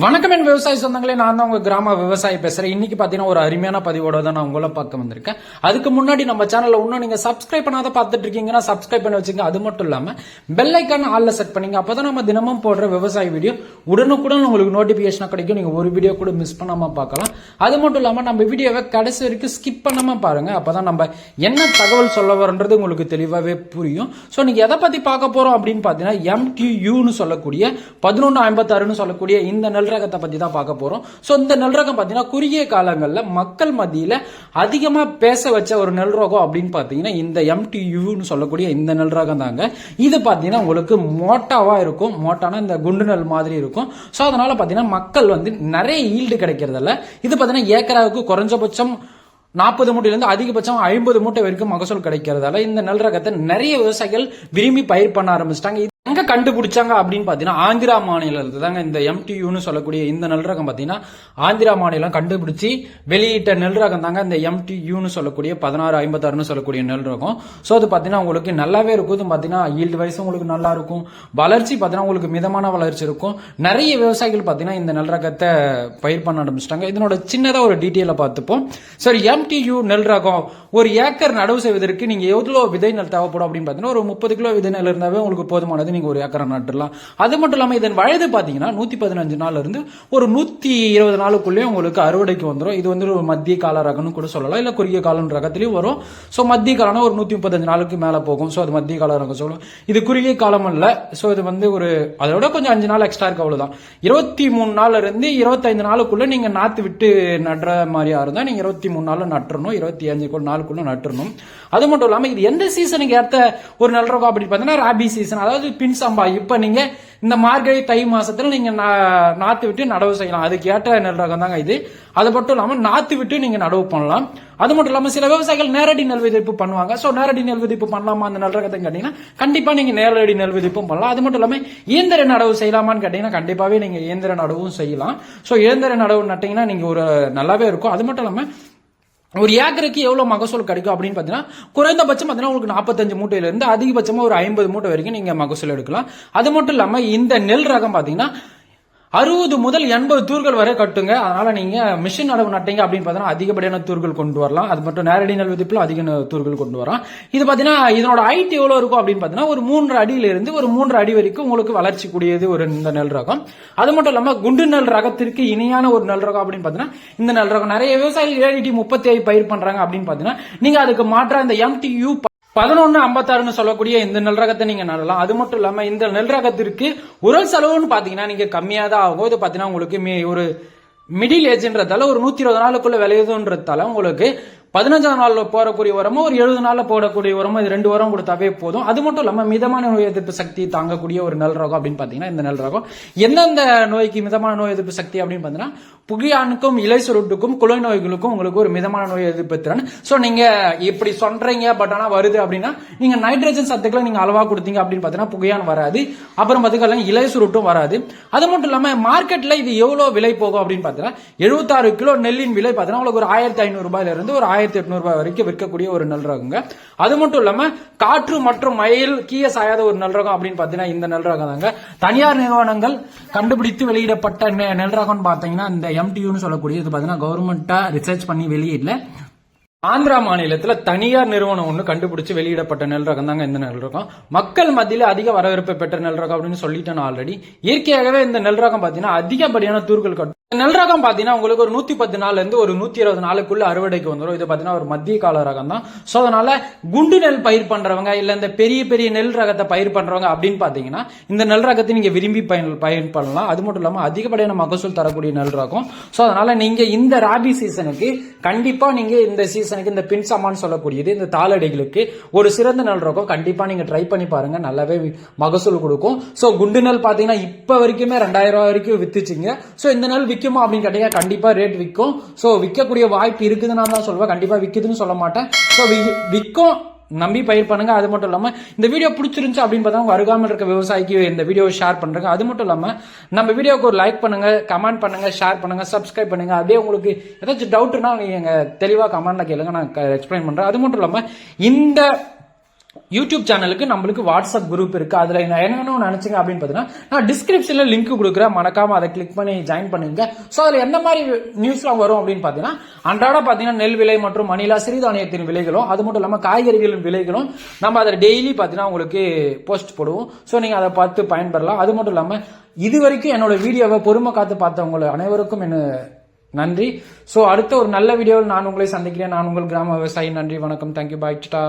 வணக்கம் என் விவசாய சொந்தங்களே நான் தான் உங்க கிராம விவசாயி பேசுறேன். இன்னைக்கு பாத்தீங்கன்னா ஒரு அருமையான பதிவோட தான் நான் உங்களை பார்க்க வந்திருக்கேன். அதுக்கு முன்னாடி நம்ம சேனல்ல இன்னும் நீங்க சப்ஸ்கிரைப் பண்ணாத பார்த்துட்டு இருக்கீங்கன்னா சப்ஸ்கிரைப் பண்ணி வச்சுங்க. அது மட்டும் இல்லாம பெல் ஐக்கான ஆல்ல செட் பண்ணீங்க. அப்பதான் நம்ம தினமும் போடுற விவசாய வீடியோ உடனுக்குடன் உங்களுக்கு நோட்டிஃபிகேஷனாக கிடைக்கும். நீங்க ஒரு வீடியோ கூட மிஸ் பண்ணாம பார்க்கலாம். அது மட்டும் இல்லாம நம்ம வீடியோவை கடைசி வரைக்கும் ஸ்கிப் பண்ணாம பாருங்க. அப்பதான் நம்ம என்ன தகவல் சொல்ல வரன்றது உங்களுக்கு தெளிவாவே புரியும். ஸோ நீங்க எதை பத்தி பார்க்க போறோம் அப்படின்னு பாத்தீங்கன்னா எம்டியூன்னு சொல்லக்கூடிய பதினொன்று ஐம்பத்தாறுன்னு சொல்லக்கூடிய இந்த நெல் பற்றி தான் பார்க்க போகிறோம் ஸோ இந்த நெல் பார்த்தீங்கன்னா குறுகிய காலங்களில் மக்கள் மத்தியில் அதிகமா பேச வச்ச ஒரு நல்ரோகம் அப்படின்னு பாத்தீங்கன்னா இந்த எம்டியூன்னு சொல்லக்கூடிய இந்த நல்லரகம் தாங்க. இது பார்த்தீங்கன்னா உங்களுக்கு மோட்டாவா இருக்கும். மோட்டானா இந்த குண்டு நெல் மாதிரி இருக்கும். ஸோ அதனால பாத்தீங்கன்னா மக்கள் வந்து நிறைய ஈல்டு கிடைக்கிறதில்ல. இது பாத்தீங்கன்னா ஏக்கராவுக்கு குறைஞ்சபட்சம் நாற்பது மூட்டையிலேருந்து அதிகபட்சம் ஐம்பது மூட்டை வரைக்கும் மகசூல் கிடைக்கிறதால இந்த நெல் ரகத்தை நிறைய விவசாயிகள் விரும்பி பயிர் பண்ண ஆரம்பிச்சிட்டாங்க. எங்க கண்டுபிடிச்சாங்க அப்படின்னு பாத்தீங்கன்னா ஆந்திரா மாநிலத்துல தாங்க இந்த எம்டியூன்னு சொல்லக்கூடிய இந்த நெல் ரகம் பாத்தீங்கன்னா ஆந்திரா மாநிலம் கண்டுபிடிச்சி வெளியிட்ட நெல் ரகம் தாங்க இந்த எம்டியூன்னு சொல்லக்கூடிய பதினாறு ஐம்பத்தாறுன்னு சொல்லக்கூடிய நெல் ரகம் ஸோ அது பாத்தீங்கன்னா உங்களுக்கு நல்லாவே இருக்கும். இது பாத்தீங்கன்னா ஈல்டு வயசு உங்களுக்கு நல்லா இருக்கும். வளர்ச்சி பாத்தீங்கன்னா உங்களுக்கு மிதமான வளர்ச்சி இருக்கும். நிறைய விவசாயிகள் பாத்தீங்கன்னா இந்த நெல் ரகத்தை பயிர் பண்ண ஆரம்பிச்சிட்டாங்க. இதனோட சின்னதா ஒரு டீட்டெயில பார்த்துப்போம். சரி எம்டியூ நெல் ரகம் ஒரு ஏக்கர் நடவு செய்வதற்கு நீங்க எவ்வளவு விதை நெல் தேவைப்படும் அப்படின்னு பாத்தீங்கன்னா ஒரு முப்பது கிலோ விதை நெல் இருந்தாவே உங்களுக்கு போதுமானது. நீங்கள் ஒரு ஏக்கரை நட்டுடலாம் அது மட்டும் இல்லாம இதன் வயது பார்த்தீங்கன்னா நூற்றி பதினஞ்சு நாள்ல இருந்து ஒரு நூற்றி இருபது நாளுக்குள்ளேயே உங்களுக்கு அறுவடைக்கு வந்துடும் இது வந்து ஒரு மத்திய கால ரகம்னு கூட சொல்லலாம். இல்லை குறுகிய காலம் ரகத்துலேயும் வரும். ஸோ மத்திய காலம்னா ஒரு நூற்றி முப்பத்தஞ்சு நாளுக்கு மேலே போகும். ஸோ அது மத்திய கால ரகம் சொல்லும். இது குறுகிய காலம் இல்லை ஸோ இது வந்து ஒரு அதோட கொஞ்சம் அஞ்சு நாள் எக்ஸ்ட்ரா இருக்கு அவ்வளோதான் இருபத்தி மூணு நாள்ல இருந்து இருபத்தைந்து நாளுக்குள்ளே நீங்கள் நாற்று விட்டு நடுற மாதிரியா இருந்தால் நீங்கள் இருபத்தி மூணு நாளில் நட்டுறணும். இருபத்தி அஞ்சு நாளுக்குள்ளே நட்டுறணும். அது மட்டும் இல்லாம இது எந்த சீசனுக்கு ஏற்ற ஒரு நல்ல ரகம் அப்படின்னு பார்த்தீங்கன்னா ராபி சீசன் அதாவது பின் சம்பா. இப்ப நீங்க இந்த மார்கழி தை மாசத்துல நீங்க நா- நாத்து விட்டு நடவு செய்யலாம். அதுக்கு ஏற்ற நெல் ரகம் தாங்க இது. அது மட்டும் இல்லாம நாத்து விட்டு நீங்க நடவு பண்ணலாம். அது மட்டும் இல்லாம சில விவசாயிகள் நேரடி நெல் விதிப்பு பண்ணுவாங்க. சோ நேரடி நெல் விதிப்பு பண்ணலாமா அந்த நெல் ரகத்தை கேட்டீங்கன்னா கண்டிப்பா நீங்க நேரடி நெல் விதிப்பும் பண்ணலாம். அது மட்டும் இல்லாம இயந்திர நடவு செய்யலாமான்னு கேட்டீங்கன்னா கண்டிப்பாவே நீங்க இயந்திர நடவும் செய்யலாம். சோ இயந்திர நடவு நட்டீங்கன்னா நீங்க ஒரு நல்லாவே இருக்கும். அது மட்டும் இல்லாம ஒரு ஏக்கருக்கு எவ்வளவு மகசூல் கிடைக்கும் அப்படின்னு பாத்தீங்கன்னா குறைந்தபட்சம் பாத்தீங்கன்னா உங்களுக்கு நாற்பத்தஞ்சு மூட்டையில இருந்து அதிகபட்சமா ஒரு ஐம்பது மூட்டை வரைக்கும் நீங்க மகசூல் எடுக்கலாம். அது மட்டும் இல்லாம இந்த நெல் ரகம் பாத்தீங்கன்னா அறுபது முதல் எண்பது தூர்கள் வரை கட்டுங்க. அதனால நீங்க மிஷின் அளவு நட்டீங்க அப்படின்னு பார்த்தீங்கன்னா அதிகப்படியான தூர்கள் கொண்டு வரலாம். அது மட்டும் நேரடி நெல் விதிப்பில் அதிக தூர்கள் கொண்டு வரலாம். இது பாத்தீங்கன்னா இதனோட ஹைட் எவ்வளவு இருக்கும் அப்படின்னு பாத்தீங்கன்னா ஒரு மூன்று அடியிலிருந்து ஒரு மூன்று அடி வரைக்கும் உங்களுக்கு வளர்ச்சி கூடியது ஒரு இந்த நெல் ரகம். அது மட்டும் இல்லாம குண்டு நெல் ரகத்திற்கு இணையான ஒரு நெல் ரகம் அப்படின்னு பாத்தீங்கன்னா இந்த நெல் ரகம் நிறைய விவசாயிகள் ஏடிடி முப்பத்தி ஐந்து பயிர் பண்றாங்க அப்படின்னு பாத்தீங்கன்னா நீங்க அதுக்கு மாற்ற இந்த எம்டியூ பதினொன்னு ஐம்பத்தாறுன்னு சொல்லக்கூடிய இந்த நெல் ரகத்தை நீங்க நடலாம். அது மட்டும் இல்லாம இந்த நெல் ரகத்திற்கு உரல் செலவுன்னு பாத்தீங்கன்னா நீங்க கம்மியா தான் ஆகும். இது பாத்தீங்கன்னா உங்களுக்கு ஒரு மிடில் ஏஜ்ன்றதால ஒரு நூத்தி இருபது நாளுக்குள்ள விளையுதுன்றதால உங்களுக்கு பதினஞ்சாம் நாளில் போடக்கூடிய உரமும் ஒரு எழுபது நாளில் போடக்கூடிய உரமும் இது ரெண்டு உரம் கொடுத்தாவே போதும். அது மட்டும் இல்லாமல் மிதமான நோய் எதிர்ப்பு சக்தி தாங்கக்கூடிய ஒரு நல் ரகம் அப்படின்னு பார்த்தீங்கன்னா இந்த நல் ரகம். எந்தெந்த நோய்க்கு மிதமான நோய் எதிர்ப்பு சக்தி அப்படின்னு பார்த்தீங்கன்னா புகையானுக்கும் இலை சுருட்டுக்கும் குலை நோய்களுக்கும் உங்களுக்கு ஒரு மிதமான நோய் எதிர்ப்பு திறன். ஸோ நீங்கள் இப்படி சொல்கிறீங்க பட் ஆனால் வருது அப்படின்னா நீங்கள் நைட்ரஜன் சத்துக்களை நீங்கள் அளவாக கொடுத்தீங்க அப்படின்னு பார்த்தீங்கன்னா புகையான் வராது. அப்புறம் பார்த்துக்கலாம் இலை சுருட்டும் வராது. அது மட்டும் இல்லாமல் மார்க்கெட்டில் இது எவ்வளோ விலை போகும் அப்படின்னு பார்த்தீங்கன்னா எழுபத்தாறு கிலோ நெல்லின் விலை பார்த்தீங்கன்னா உங்களுக்கு ஒரு ஆயிரத்தி ஐநூறு ஒரு ஆயிரத்தி ஆயிரத்தி எட்நூறுபாய் வரைக்கும் விற்கக்கூடிய ஒரு நெல் ரகங்க அது மட்டும் இல்லாம காற்று மற்றும் மயில் கீய சாயாத ஒரு நல்ரகம் அப்படின்னு பாத்தீங்கன்னா இந்த நல்ரகம் தாங்க தனியார் நிறுவனங்கள் கண்டுபிடித்து வெளியிடப்பட்ட நெ- நெல் ரகம்னு பாத்தீங்கன்னா இந்த எம்டியூன்னு சொல்லக்கூடிய இது பாத்தீங்கன்னா கவர்மெண்டா ரிசர்ச் பண்ணி வெளியிடல. ஆந்திரா மாநிலத்துல தனியார் நிறுவனம் ஒன்று கண்டுபிடிச்சு வெளியிடப்பட்ட நெல் ரகம் தாங்க இந்த நெல் ரகம் மக்கள் மத்தியில அதிக வரவேற்பை பெற்ற நெல் ரகம் அப்படின்னு சொல்லிட்டேன் ஆல்ரெடி இயற்கையாகவே இந்த நெல் ரகம் பாத்தீங்கன்னா அதிகப்படியான தூர்கள் கட்டும் நெல் ரகம் பாத்தீங்கன்னா உங்களுக்கு ஒரு நூத்தி பத்து நாள்ல இருந்து ஒரு நூத்தி இருபது நாளுக்குள்ள அறுவடைக்கு வந்துடும் இது பாத்தீங்கன்னா ஒரு மத்திய கால ரகம் தான். சோ அதனால குண்டு நெல் பயிர் பண்றவங்க இல்ல இந்த பெரிய பெரிய நெல் ரகத்தை பயிர் பண்றவங்க அப்படின்னு பாத்தீங்கன்னா இந்த நெல் ரகத்தை நீங்க விரும்பி பயன் பயன் பண்ணலாம். அது மட்டும் இல்லாம அதிகப்படியான மகசூல் தரக்கூடிய நெல் ரகம். சோ அதனால நீங்க இந்த ராபி சீசனுக்கு கண்டிப்பா நீங்க இந்த சீசன் சீசனுக்கு இந்த பின் சாமான் சொல்லக்கூடியது இந்த தாளடிகளுக்கு ஒரு சிறந்த நல் ரகம் கண்டிப்பா நீங்க ட்ரை பண்ணி பாருங்க. நல்லாவே மகசூல் கொடுக்கும். சோ குண்டு நெல் பாத்தீங்கன்னா இப்ப வரைக்குமே ரெண்டாயிரம் ரூபாய் வரைக்கும் வித்துச்சிங்க. சோ இந்த நெல் விக்குமா அப்படின்னு கேட்டீங்கன்னா கண்டிப்பா ரேட் விற்கும் சோ விற்கக்கூடிய வாய்ப்பு இருக்குதுன்னு நான் தான் சொல்லுவேன். கண்டிப்பா விக்குதுன்னு சொல்ல மாட்டேன். சோ விற்கும் நம்பி பயிர் பண்ணுங்க அது மட்டும் இல்லாம இந்த வீடியோ பிடிச்சிருந்துச்சு அப்படின்னு பார்த்தா உங்க அருகாமல் இருக்க விவசாயிக்கு இந்த வீடியோவை ஷேர் பண்றேங்க அது மட்டும் இல்லாம நம்ம வீடியோக்கு ஒரு லைக் பண்ணுங்க கமெண்ட் பண்ணுங்க ஷேர் பண்ணுங்க சப்ஸ்கிரைப் பண்ணுங்க. அப்படியே உங்களுக்கு ஏதாச்சும் டவுட்னா நீங்க தெளிவா கமெண்ட்ல கேளுங்க நான் எக்ஸ்பிளைன் பண்றேன். அது மட்டும் இல்லாம இந்த யூடியூப் சேனலுக்கு நம்மளுக்கு வாட்ஸ்அப் குரூப் இருக்கு. அதுல என்ன என்னென்ன நினைச்சீங்க அப்படின்னு பார்த்தீங்கன்னா நான் டிஸ்கிரிப்ஷன்ல லிங்க் கொடுக்குறேன். மறக்காம அதை கிளிக் பண்ணி ஜாயின் பண்ணுங்க. ஸோ அதுல என்ன மாதிரி நியூஸ்லாம் வரும் அப்படின்னு பார்த்தீங்கன்னா அன்றாட பார்த்தீங்கன்னா நெல் விலை மற்றும் மணிலா சிறுதானியத்தின் விலைகளும் அது மட்டும் இல்லாமல் காய்கறிகளின் விலைகளும் நம்ம அதை டெய்லி பார்த்தீங்கன்னா உங்களுக்கு போஸ்ட் போடுவோம். ஸோ நீங்க அதை பார்த்து பயன்பெறலாம். அது மட்டும் இல்லாமல் இது வரைக்கும் என்னோட வீடியோவை பொறுமை காத்து பார்த்தவங்க அனைவருக்கும் என்ன நன்றி. ஸோ அடுத்த ஒரு நல்ல வீடியோவில் நான் உங்களை சந்திக்கிறேன். நான் உங்கள் கிராம விவசாயி. நன்றி வணக்கம். தேங்க்யூ பாய் டா